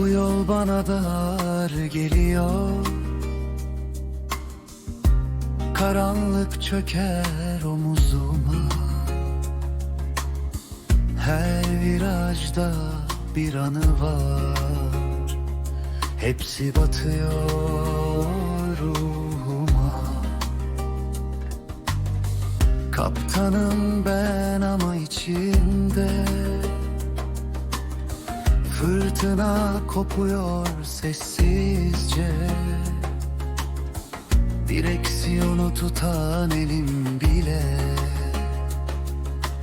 Bu yol bana dar geliyor. Karanlık çöker omuzuma. Her virajda bir anı var. Hepsi batıyor ruhuma. Kaptanım ben ama içimde Fırtına kopuyor sessizce. Direksiyonu tutan elim bile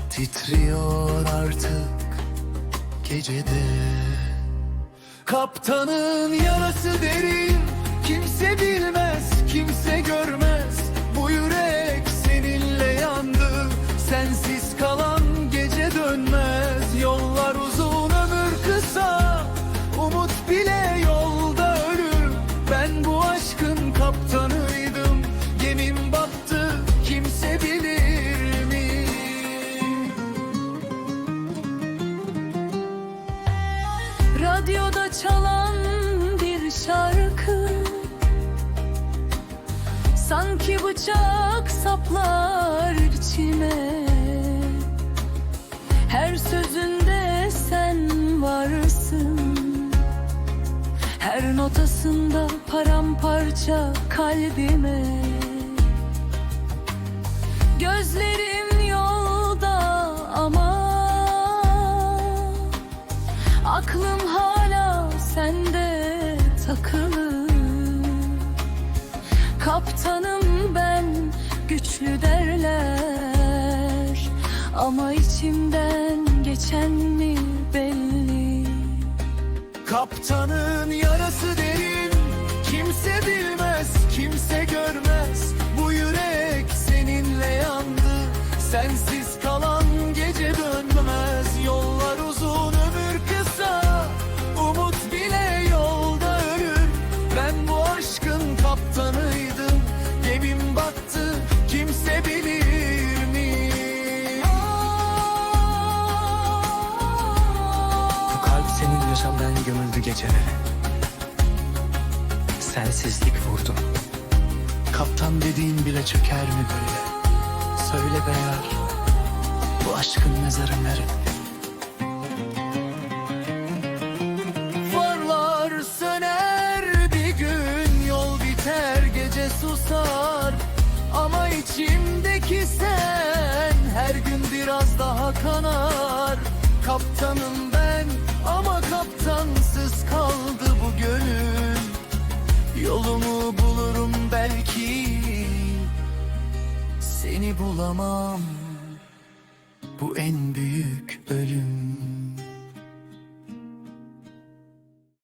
Titriyor artık gecede. Kaptanın yarası derin Kimse bilmez, kimse görmez. Bu yürek Radyoda çalan bir şarkı. Sanki bıçak saplar içime. Her sözünde sen varsın. Her notasında paramparça kalbime. Gözlerim Kaptanım ben güçlü derler. Ama içimden geçen mi belli? Kaptanın yarası derin. Kimse bilmez, kimse görmez. Bu yürek seninle yandı. Sensiz yaşamdan gömüldü gecelere Sensizlik vurdu Kaptan dediğin bile çöker mi böyle? Söyle be yar Bu aşkın mezarı nerede? Farlar söner bir gün Yol biter gece susar Ama içimdeki sen Her gün biraz daha kanar Kaptanım ben ama kaptansız kaldı bu gönül. Yolumu bulurum belki Seni bulamam. Bu en büyük